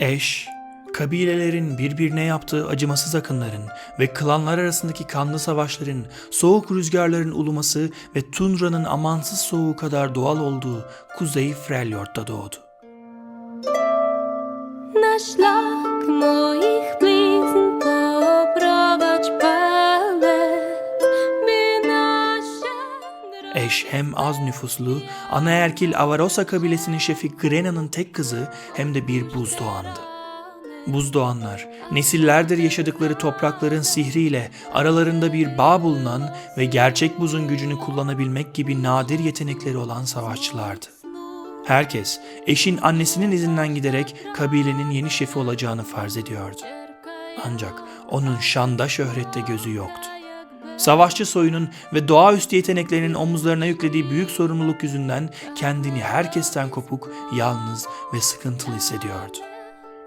Eş, kabilelerin birbirine yaptığı acımasız akınların ve klanlar arasındaki kanlı savaşların, soğuk rüzgarların uluması ve Tundra'nın amansız soğuğu kadar doğal olduğu Kuzey Freljord'da doğdu. Na szlak moich Eş hem az nüfuslu, anaerkil Avarosa kabilesinin şefi Grena'nın tek kızı hem de bir buzdoğandı. Buzdoğanlar, nesillerdir yaşadıkları toprakların sihriyle aralarında bir bağ bulunan ve gerçek buzun gücünü kullanabilmek gibi nadir yetenekleri olan savaşçılardı. Herkes, eşin annesinin izinden giderek kabilenin yeni şefi olacağını farz ediyordu. Ancak onun şanda şöhrette gözü yoktu. Savaşçı soyunun ve doğaüstü yeteneklerinin omuzlarına yüklediği büyük sorumluluk yüzünden kendini herkesten kopuk, yalnız ve sıkıntılı hissediyordu.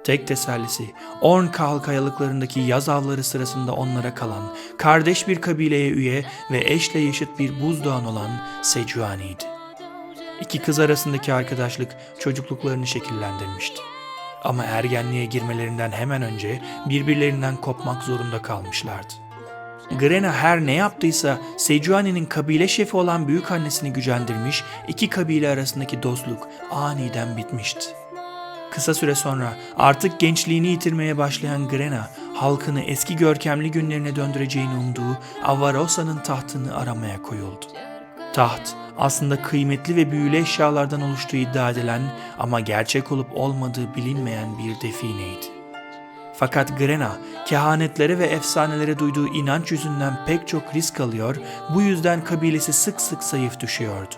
Tek tesellisi Ornkal kayalıklarındaki yaz avları sırasında onlara kalan kardeş bir kabileye üye ve eşle yaşıt bir buzdağın olan Sejuani'ydi. İki kız arasındaki arkadaşlık çocukluklarını şekillendirmişti. Ama ergenliğe girmelerinden hemen önce birbirlerinden kopmak zorunda kalmışlardı. Grena her ne yaptıysa Sejuani'nin kabile şefi olan büyük annesini gücendirmiş, iki kabile arasındaki dostluk aniden bitmişti. Kısa süre sonra artık gençliğini yitirmeye başlayan Grena, halkını eski görkemli günlerine döndüreceğini umduğu Avarosa'nın tahtını aramaya koyuldu. Taht aslında kıymetli ve büyülü eşyalardan oluştuğu iddia edilen ama gerçek olup olmadığı bilinmeyen bir defineydi. Fakat Grena, kehanetlere ve efsanelere duyduğu inanç yüzünden pek çok risk alıyor, bu yüzden kabilesi sık sık zayıf düşüyordu.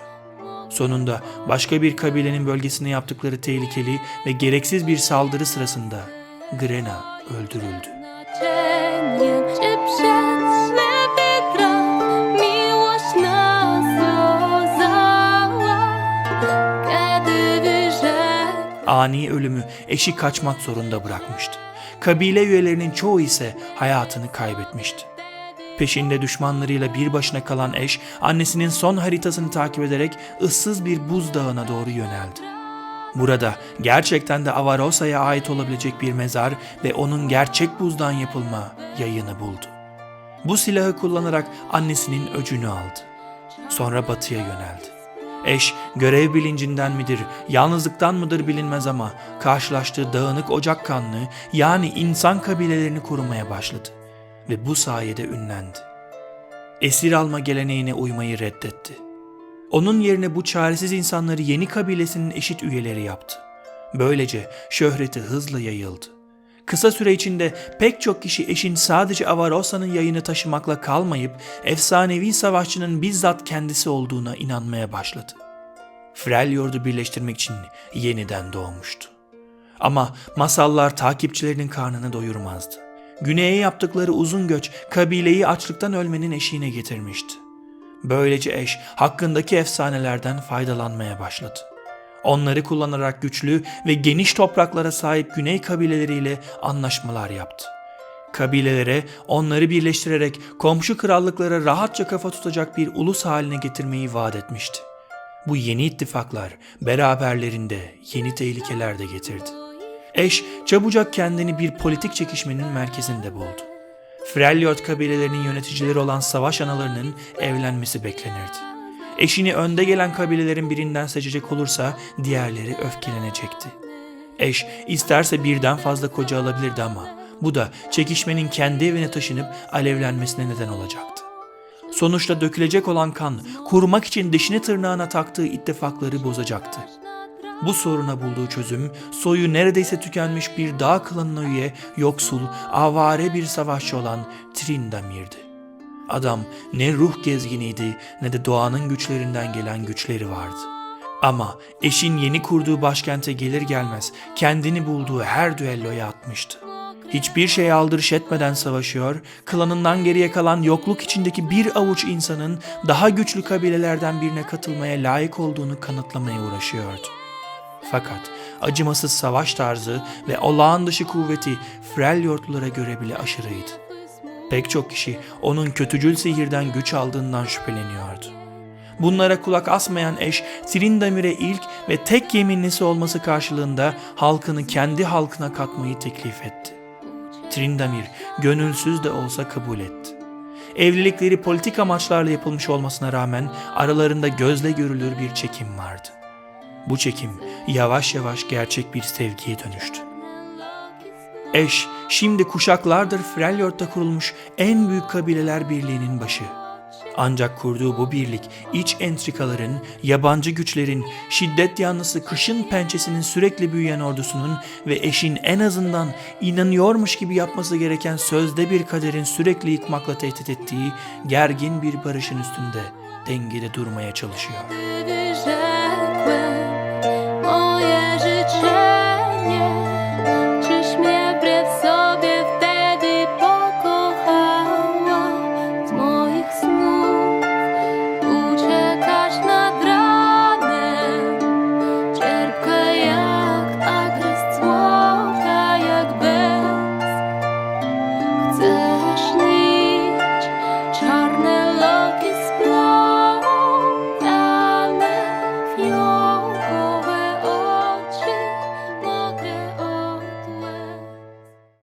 Sonunda başka bir kabilenin bölgesine yaptıkları tehlikeli ve gereksiz bir saldırı sırasında Grena öldürüldü. Ani ölümü eşi kaçmak zorunda bırakmıştı. Kabile üyelerinin çoğu ise hayatını kaybetmişti. Peşinde düşmanlarıyla bir başına kalan eş, annesinin son haritasını takip ederek ıssız bir buzdağına doğru yöneldi. Burada gerçekten de Avarosa'ya ait olabilecek bir mezar ve onun gerçek buzdan yapılma yayını buldu. Bu silahı kullanarak annesinin öcünü aldı. Sonra batıya yöneldi. Eş görev bilincinden midir, yalnızlıktan mıdır bilinmez ama karşılaştığı dağınık ocak kanlı yani insan kabilelerini korumaya başladı ve bu sayede ünlendi. Esir alma geleneğine uymayı reddetti. Onun yerine bu çaresiz insanları yeni kabilesinin eşit üyeleri yaptı. Böylece şöhreti hızla yayıldı. Kısa süre içinde pek çok kişi eşin sadece Avarosa'nın yayını taşımakla kalmayıp efsanevi savaşçının bizzat kendisi olduğuna inanmaya başladı. Freljord'u birleştirmek için yeniden doğmuştu. Ama masallar takipçilerinin karnını doyurmazdı. Güney'e yaptıkları uzun göç kabileyi açlıktan ölmenin eşiğine getirmişti. Böylece eş hakkındaki efsanelerden faydalanmaya başladı. Onları kullanarak güçlü ve geniş topraklara sahip Güney kabileleriyle anlaşmalar yaptı. Kabilelere onları birleştirerek komşu krallıklara rahatça kafa tutacak bir ulus haline getirmeyi vaat etmişti. Bu yeni ittifaklar beraberlerinde yeni tehlikeler de getirdi. Eş çabucak kendini bir politik çekişmenin merkezinde buldu. Freljord kabilelerinin yöneticileri olan savaş analarının evlenmesi beklenirdi. Eşini önde gelen kabilelerin birinden seçecek olursa diğerleri öfkelenecekti. Eş isterse birden fazla koca alabilirdi ama bu da çekişmenin kendi evine taşınıp alevlenmesine neden olacaktı. Sonuçta dökülecek olan kan kurmak için dişini tırnağına taktığı ittifakları bozacaktı. Bu soruna bulduğu çözüm soyu neredeyse tükenmiş bir dağ klanına üye yoksul, avare bir savaşçı olan Trindamir'di. Adam ne ruh gezginiydi ne de doğanın güçlerinden gelen güçleri vardı. Ama eşin yeni kurduğu başkente gelir gelmez kendini bulduğu her düelloya atmıştı. Hiçbir şeye aldırış etmeden savaşıyor, klanından geriye kalan yokluk içindeki bir avuç insanın daha güçlü kabilelerden birine katılmaya layık olduğunu kanıtlamaya uğraşıyordu. Fakat acımasız savaş tarzı ve olağan dışı kuvveti Freljordlulara göre bile aşırıydı. Pek çok kişi onun kötücül sihirden güç aldığından şüpheleniyordu. Bunlara kulak asmayan eş Trindamir'e ilk ve tek yeminlisi olması karşılığında halkını kendi halkına katmayı teklif etti. Trindamir gönülsüz de olsa kabul etti. Evlilikleri politik amaçlarla yapılmış olmasına rağmen aralarında gözle görülür bir çekim vardı. Bu çekim yavaş yavaş gerçek bir sevgiye dönüştü. Eş şimdi kuşaklardır Freljord'da kurulmuş en büyük kabileler birliğinin başı. Ancak kurduğu bu birlik iç entrikaların, yabancı güçlerin, şiddet yanlısı kışın pençesinin sürekli büyüyen ordusunun ve eşin en azından inanıyormuş gibi yapması gereken sözde bir kaderin sürekli yıkmakla tehdit ettiği gergin bir barışın üstünde dengede durmaya çalışıyor.